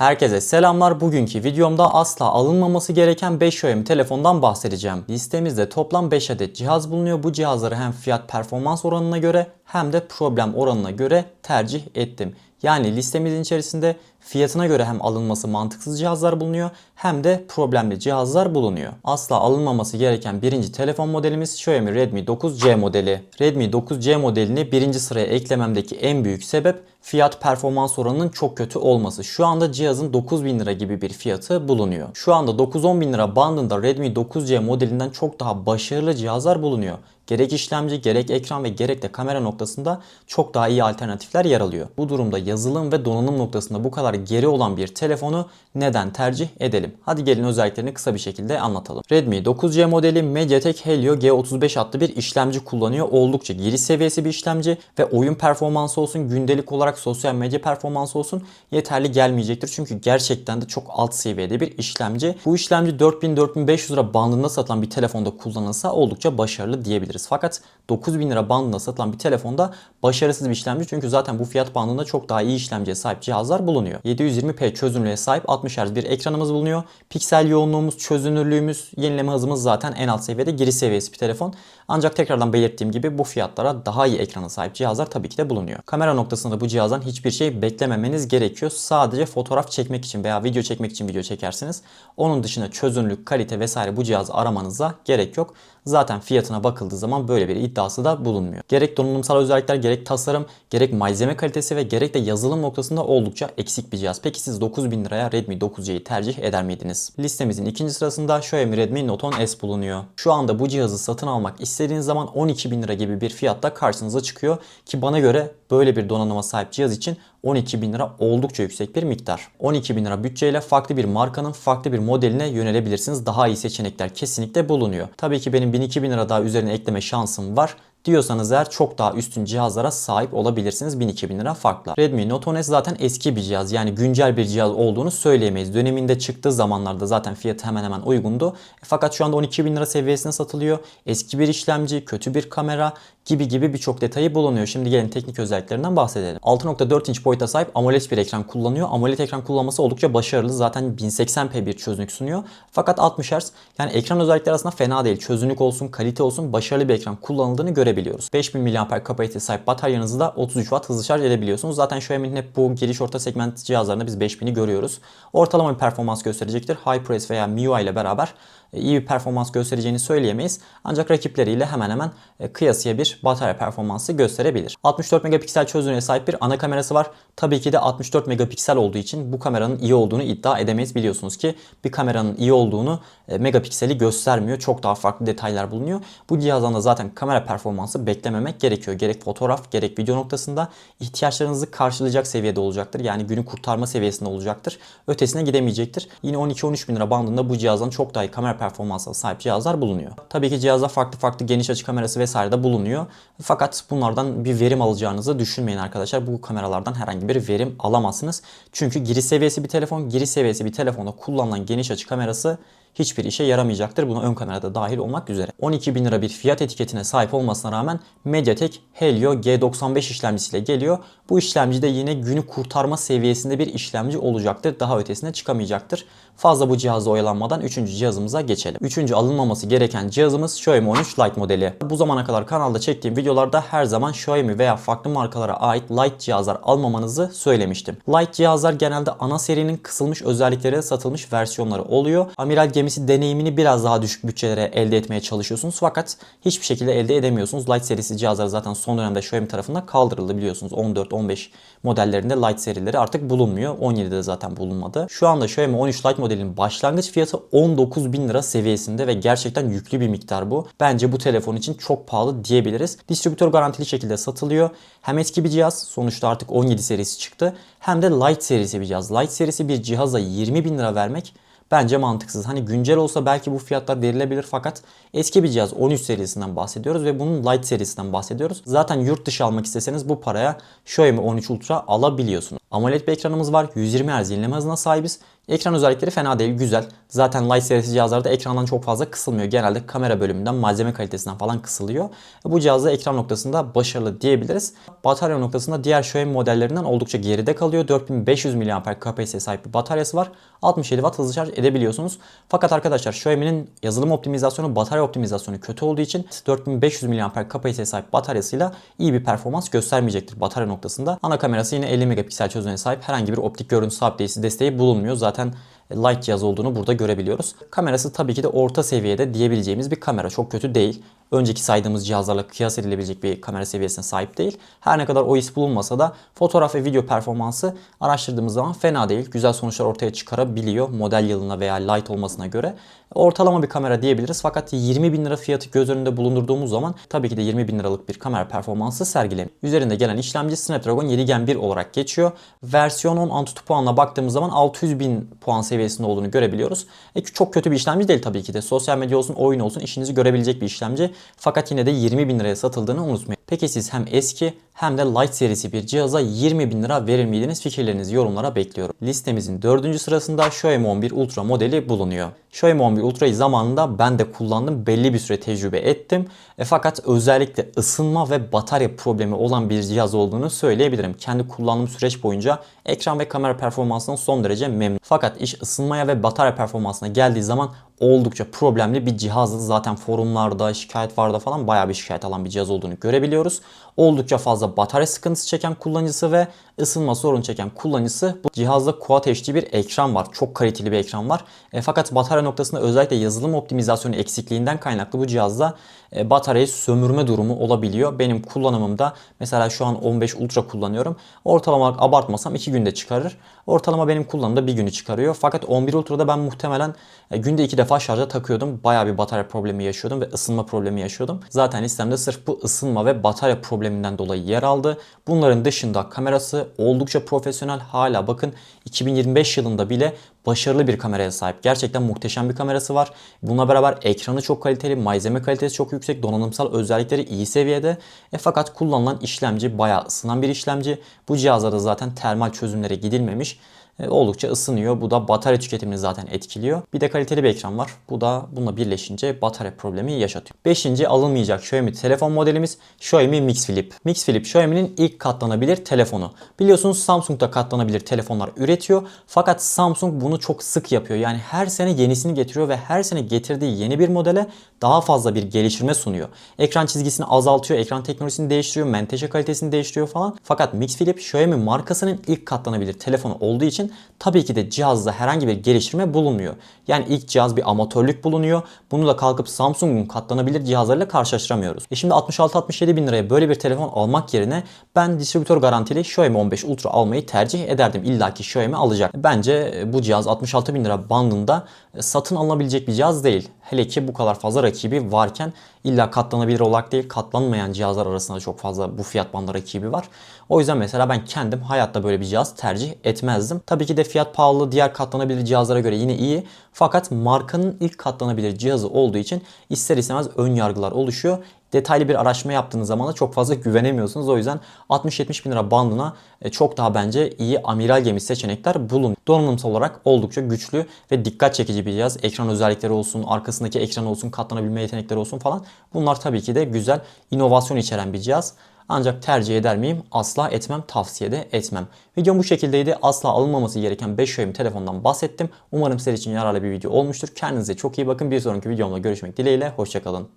Herkese selamlar. Bugünkü videomda asla alınmaması gereken 5 Xiaomi telefondan bahsedeceğim. Listemizde toplam 5 adet cihaz bulunuyor. Bu cihazları hem fiyat performans oranına göre hem de problem oranına göre tercih ettim. Yani listemizin içerisinde fiyatına göre hem alınması mantıksız cihazlar bulunuyor hem de problemli cihazlar bulunuyor. Asla alınmaması gereken birinci telefon modelimiz Xiaomi Redmi 9C modeli. Redmi 9C modelini birinci sıraya eklememdeki en büyük sebep fiyat performans oranının çok kötü olması. Şu anda cihazın 9000 lira gibi bir fiyatı bulunuyor. Şu anda 9-10 bin lira bandında Redmi 9C modelinden çok daha başarılı cihazlar bulunuyor. Gerek işlemci, gerek ekran ve gerek de kamera noktasında çok daha iyi alternatifler yer alıyor. Bu durumda yazılım ve donanım noktasında bu kadar geri olan bir telefonu neden tercih edelim? Hadi gelin özelliklerini kısa bir şekilde anlatalım. Redmi 9C modeli MediaTek Helio G35 adlı bir işlemci kullanıyor. Oldukça giriş seviyesi bir işlemci ve oyun performansı olsun, gündelik olarak sosyal medya performansı olsun yeterli gelmeyecektir. Çünkü gerçekten de çok alt seviyede bir işlemci. Bu işlemci 4000-4500 lira bandında satılan bir telefonda kullanılsa oldukça başarılı diyebiliriz. Fakat 9000 lira bandında satılan bir telefonda başarısız bir işlemci. Çünkü zaten bu fiyat bandında çok daha iyi işlemciye sahip cihazlar bulunuyor. 720p çözünürlüğe sahip 60 Hz bir ekranımız bulunuyor. Piksel yoğunluğumuz, çözünürlüğümüz, yenileme hızımız zaten en alt seviyede giriş seviyesi bir telefon. Ancak tekrardan belirttiğim gibi bu fiyatlara daha iyi ekrana sahip cihazlar tabii ki de bulunuyor. Kamera noktasında bu cihazdan hiçbir şey beklememeniz gerekiyor. Sadece fotoğraf çekmek için veya video çekmek için video çekersiniz. Onun dışında çözünürlük, kalite vesaire bu cihazı aramanıza gerek yok. Zaten fiyatına bakıldığı zaman böyle bir iddiası da bulunmuyor. Gerek donanımsal özellikler, gerek tasarım, gerek malzeme kalitesi ve gerek de yazılım noktasında oldukça eksik bir cihaz. Peki siz 9000 liraya Redmi 9C'yi tercih eder miydiniz? Listemizin ikinci sırasında Xiaomi Redmi Note 10 S bulunuyor. Şu anda bu cihazı satın almak istediğiniz zaman 12.000 lira gibi bir fiyatta karşınıza çıkıyor ki bana göre böyle bir donanıma sahip cihaz için 12 bin lira oldukça yüksek bir miktar. 12 bin lira bütçeyle farklı bir markanın farklı bir modeline yönelebilirsiniz. Daha iyi seçenekler kesinlikle bulunuyor. Tabii ki benim 1000-2000 lira daha üzerine ekleme şansım var diyorsanız eğer çok daha üstün cihazlara sahip olabilirsiniz 1000-2000 lira farkla. Redmi Note 10 S zaten eski bir cihaz yani güncel bir cihaz olduğunu söyleyemeyiz. Döneminde çıktığı zamanlarda zaten fiyatı hemen hemen uygundu. Fakat şu anda 12 bin lira seviyesine satılıyor. Eski bir işlemci, kötü bir kamera gibi gibi birçok detayı bulunuyor. Şimdi gelin teknik özelliklerinden bahsedelim. 6.4 inç boyuta sahip AMOLED bir ekran kullanıyor. AMOLED ekran kullanması oldukça başarılı. Zaten 1080p bir çözünürlük sunuyor. Fakat 60 Hz yani ekran özellikleri aslında fena değil. Çözünürlük olsun, kalite olsun başarılı bir ekran kullanıldığını görebiliyoruz. 5000 mAh kapasiteye sahip bataryanızı da 33 Watt hızlı şarj edebiliyorsunuz. Zaten Xiaomi'nin hep bu giriş orta segment cihazlarında biz 5000'i görüyoruz. Ortalama bir performans gösterecektir. HyperX veya MIUI ile beraber iyi bir performans göstereceğini söyleyemeyiz. Ancak rakipleriyle hemen hemen e, kıyasıya bir batarya performansı gösterebilir. 64 megapiksel çözünürlüğe sahip bir ana kamerası var. Tabii ki de 64 megapiksel olduğu için bu kameranın iyi olduğunu iddia edemeyiz. Biliyorsunuz ki bir kameranın iyi olduğunu e, megapikseli göstermiyor. Çok daha farklı detaylar bulunuyor. Bu cihazdan da zaten kamera performansı beklememek gerekiyor. Gerek fotoğraf gerek video noktasında ihtiyaçlarınızı karşılayacak seviyede olacaktır. Yani günü kurtarma seviyesinde olacaktır. Ötesine gidemeyecektir. Yine 12-13 bin lira bandında bu cihazdan çok daha iyi kamera performansına sahip cihazlar bulunuyor. Tabii ki cihazda farklı farklı geniş açı kamerası vesaire de bulunuyor. Fakat bunlardan bir verim alacağınızı düşünmeyin arkadaşlar. Bu kameralardan herhangi bir verim alamazsınız. Çünkü giriş seviyesi bir telefon, giriş seviyesi bir telefonda kullanılan geniş açı kamerası hiçbir işe yaramayacaktır. Buna ön kamerada dahil olmak üzere. 12 bin lira bir fiyat etiketine sahip olmasına rağmen MediaTek Helio G95 işlemcisiyle geliyor. Bu işlemci de yine günü kurtarma seviyesinde bir işlemci olacaktır. Daha ötesine çıkamayacaktır. Fazla bu cihazla oyalanmadan 3. cihazımıza geçelim. 3. alınmaması gereken cihazımız Xiaomi 13 Lite modeli. Bu zamana kadar kanalda çektiğim videolarda her zaman Xiaomi veya farklı markalara ait Lite cihazlar almamanızı söylemiştim. Lite cihazlar genelde ana serinin kısılmış özelliklere satılmış versiyonları oluyor. Amiral gemisi deneyimini biraz daha düşük bütçelere elde etmeye çalışıyorsunuz fakat hiçbir şekilde elde edemiyorsunuz. Lite serisi cihazlar zaten son dönemde Xiaomi tarafından kaldırıldı biliyorsunuz. 14-15 modellerinde Lite serileri artık bulunmuyor. 17'de zaten bulunmadı. Şu anda Xiaomi 13 Lite modelinin başlangıç fiyatı 19 bin lira seviyesinde ve gerçekten yüklü bir miktar bu. Bence bu telefon için çok pahalı diyebiliriz. Distribütör garantili şekilde satılıyor. Hem eski bir cihaz sonuçta artık 17 serisi çıktı. Hem de Lite serisi bir cihaz. Lite serisi bir cihaza 20 bin lira vermek bence mantıksız. Hani güncel olsa belki bu fiyatlar verilebilir fakat eski bir cihaz 13 serisinden bahsediyoruz ve bunun Lite serisinden bahsediyoruz. Zaten yurt dışı almak isteseniz bu paraya Xiaomi 13 Ultra alabiliyorsunuz. AMOLED bir ekranımız var. 120 Hz yenileme hızına sahibiz. Ekran özellikleri fena değil, güzel. Zaten Light serisi cihazlarda ekrandan çok fazla kısılmıyor. Genelde kamera bölümünden, malzeme kalitesinden falan kısılıyor. Bu cihazda ekran noktasında başarılı diyebiliriz. Batarya noktasında diğer Xiaomi modellerinden oldukça geride kalıyor. 4500 mAh kapasiteye sahip bir bataryası var. 67 Watt hızlı şarj edebiliyorsunuz. Fakat arkadaşlar Xiaomi'nin yazılım optimizasyonu, batarya optimizasyonu kötü olduğu için 4500 mAh kapasiteye sahip bataryasıyla iyi bir performans göstermeyecektir batarya noktasında. Ana kamerası yine 50 megapiksel çözünürlüğe sahip herhangi bir optik görüntü sabitleyici desteği bulunmuyor. Zaten zaten light cihaz olduğunu burada görebiliyoruz. Kamerası tabii ki de orta seviyede diyebileceğimiz bir kamera. Çok kötü değil. Önceki saydığımız cihazlarla kıyas edilebilecek bir kamera seviyesine sahip değil. Her ne kadar OIS bulunmasa da fotoğraf ve video performansı araştırdığımız zaman fena değil. Güzel sonuçlar ortaya çıkarabiliyor model yılına veya light olmasına göre. Ortalama bir kamera diyebiliriz fakat 20 bin lira fiyatı göz önünde bulundurduğumuz zaman tabii ki de 20 bin liralık bir kamera performansı sergilemiyor. Üzerinde gelen işlemci Snapdragon 7 Gen 1 olarak geçiyor. Versiyon 10 Antutu puanına baktığımız zaman 600 bin puan seviyesinde olduğunu görebiliyoruz. E, çok kötü bir işlemci değil tabii ki de. Sosyal medya olsun, oyun olsun işinizi görebilecek bir işlemci. Fakat yine de 20 bin liraya satıldığını unutmayın. Peki siz hem eski hem de Lite serisi bir cihaza 20 bin lira verir miydiniz? Fikirlerinizi yorumlara bekliyorum. Listemizin 4. sırasında Xiaomi 11 Ultra modeli bulunuyor. Xiaomi 11 Ultra'yı zamanında ben de kullandım. Belli bir süre tecrübe ettim. E, fakat özellikle ısınma ve batarya problemi olan bir cihaz olduğunu söyleyebilirim. Kendi kullandığım süreç boyunca ekran ve kamera performansından son derece memnun. Fakat iş ısınmaya ve batarya performansına geldiği zaman oldukça problemli bir cihazdı. Zaten forumlarda, şikayet vardı falan bayağı bir şikayet alan bir cihaz olduğunu görebiliyoruz. Oldukça fazla batarya sıkıntısı çeken kullanıcısı ve ısınma sorun çeken kullanıcısı. Bu cihazda Quad HD bir ekran var. Çok kaliteli bir ekran var. E, fakat batarya noktasında özellikle yazılım optimizasyonu eksikliğinden kaynaklı bu cihazda e, bataryayı sömürme durumu olabiliyor. Benim kullanımımda mesela şu an 15 Ultra kullanıyorum. Ortalama olarak abartmasam 2 günde çıkarır. Ortalama benim kullanımda bir günü çıkarıyor. Fakat 11 Ultra'da ben muhtemelen e, günde 2 defa şarja takıyordum. Bayağı bir batarya problemi yaşıyordum ve ısınma problemi yaşıyordum. Zaten listemde sırf bu ısınma ve batarya probleminden dolayı yer aldı. Bunların dışında kamerası oldukça profesyonel. Hala bakın 2025 yılında bile başarılı bir kameraya sahip. Gerçekten muhteşem bir kamerası var. Bununla beraber ekranı çok kaliteli, malzeme kalitesi çok yüksek, donanımsal özellikleri iyi seviyede. E fakat kullanılan işlemci bayağı ısınan bir işlemci. Bu cihazlarda zaten termal çözümlere gidilmemiş e, oldukça ısınıyor. Bu da batarya tüketimini zaten etkiliyor. Bir de kaliteli bir ekran var. Bu da bununla birleşince batarya problemi yaşatıyor. Beşinci alınmayacak Xiaomi telefon modelimiz Xiaomi Mix Flip. Mix Flip Xiaomi'nin ilk katlanabilir telefonu. Biliyorsunuz Samsung da katlanabilir telefonlar üretiyor. Fakat Samsung bunu çok sık yapıyor. Yani her sene yenisini getiriyor ve her sene getirdiği yeni bir modele daha fazla bir geliştirme sunuyor. Ekran çizgisini azaltıyor, ekran teknolojisini değiştiriyor, menteşe kalitesini değiştiriyor falan. Fakat Mix Flip Xiaomi markasının ilk katlanabilir telefonu olduğu için tabii ki de cihazda herhangi bir geliştirme bulunmuyor. Yani ilk cihaz bir amatörlük bulunuyor. Bunu da kalkıp Samsung'un katlanabilir cihazlarıyla karşılaştıramıyoruz. E şimdi 66-67 bin liraya böyle bir telefon almak yerine ben distribütör garantili Xiaomi 15 Ultra almayı tercih ederdim. İlla ki Xiaomi alacak. Bence bu cihaz 66 bin lira bandında satın alınabilecek bir cihaz değil. Hele ki bu kadar fazla rakibi varken illa katlanabilir olarak değil katlanmayan cihazlar arasında çok fazla bu fiyat bandı rakibi var. O yüzden mesela ben kendim hayatta böyle bir cihaz tercih etmezdim. Tabii ki de fiyat pahalı diğer katlanabilir cihazlara göre yine iyi. Fakat markanın ilk katlanabilir cihazı olduğu için ister istemez ön yargılar oluşuyor detaylı bir araştırma yaptığınız zaman da çok fazla güvenemiyorsunuz. O yüzden 60-70 bin lira bandına e, çok daha bence iyi amiral gemi seçenekler bulun. Donanımsal olarak oldukça güçlü ve dikkat çekici bir cihaz. Ekran özellikleri olsun, arkasındaki ekran olsun, katlanabilme yetenekleri olsun falan. Bunlar tabii ki de güzel inovasyon içeren bir cihaz. Ancak tercih eder miyim? Asla etmem, tavsiye de etmem. Videom bu şekildeydi. Asla alınmaması gereken 5 Xiaomi telefondan bahsettim. Umarım sizler için yararlı bir video olmuştur. Kendinize çok iyi bakın. Bir sonraki videomda görüşmek dileğiyle. Hoşçakalın.